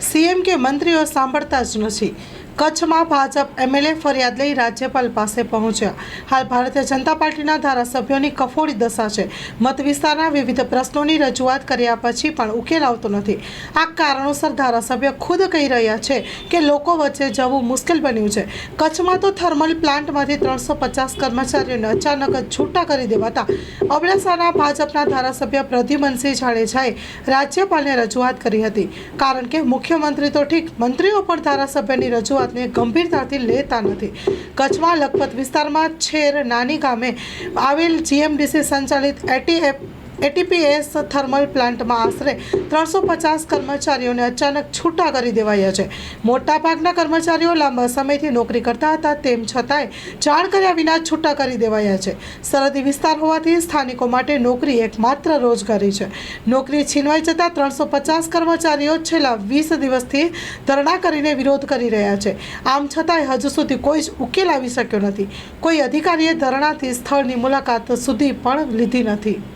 CM કે મંત્રીઓ સાંભળતા જ નથી. કચ્છમાં ભાજપ એમએલએ ફરિયાદ લઈ રાજ્યપાલ પાસે પહોંચ્યા. હાલ ભારતીય જનતા પાર્ટીના ધારાસભ્યોની કફોડી દશા છે. મત વિસ્તારના વિવિધ પ્રશ્નોની રજૂઆત કર્યા પછી પણ ઉકેલ આવતો નથી. આ કારણોસર ધારાસભ્ય ખુદ કહી રહ્યા છે કે લોકો વચ્ચે જવું મુશ્કેલ બન્યું છે. કચ્છમાં તો થર્મલ પ્લાન્ટમાંથી ત્રણસો પચાસ કર્મચારીઓને અચાનક જ છૂટા કરી દેવાતા અબડાસાના ભાજપના ધારાસભ્ય પ્રદ્યુમનસિંહ જાડેજાએ રાજ્યપાલને રજૂઆત કરી હતી. કારણ કે મુખ્યમંત્રી તો ઠીક, મંત્રીઓ પણ ધારાસભ્યની રજૂઆતને ગંભીરતાથી લેતા નથી. કચ્છમાં લખપત વિસ્તારમાં છેર નાની ગામે આવેલ જીએમડીસી સંચાલિત એટીએફ એટીપીએસ થર્મલ પ્લાન્ટમાં આશરે ત્રણસો પચાસ કર્મચારીઓને અચાનક છૂટા કરી દેવાયા છે. મોટાભાગના કર્મચારીઓ લાંબા સમયથી નોકરી કરતા હતા, તેમ છતાંય જાણ કર્યા વિના છૂટા કરી દેવાયા છે. સરહદી વિસ્તાર હોવાથી સ્થાનિકો માટે નોકરી એકમાત્ર રોજગારી છે. નોકરી છીનવાઈ જતાં ત્રણસો પચાસ કર્મચારીઓ છેલ્લા વીસ દિવસથી ધરણા કરીને વિરોધ કરી રહ્યા છે. આમ છતાંય હજુ સુધી કોઈ જ ઉકેલ આવી શક્યો નથી. કોઈ અધિકારીએ ધરણાથી સ્થળની મુલાકાત સુધી પણ લીધી નથી.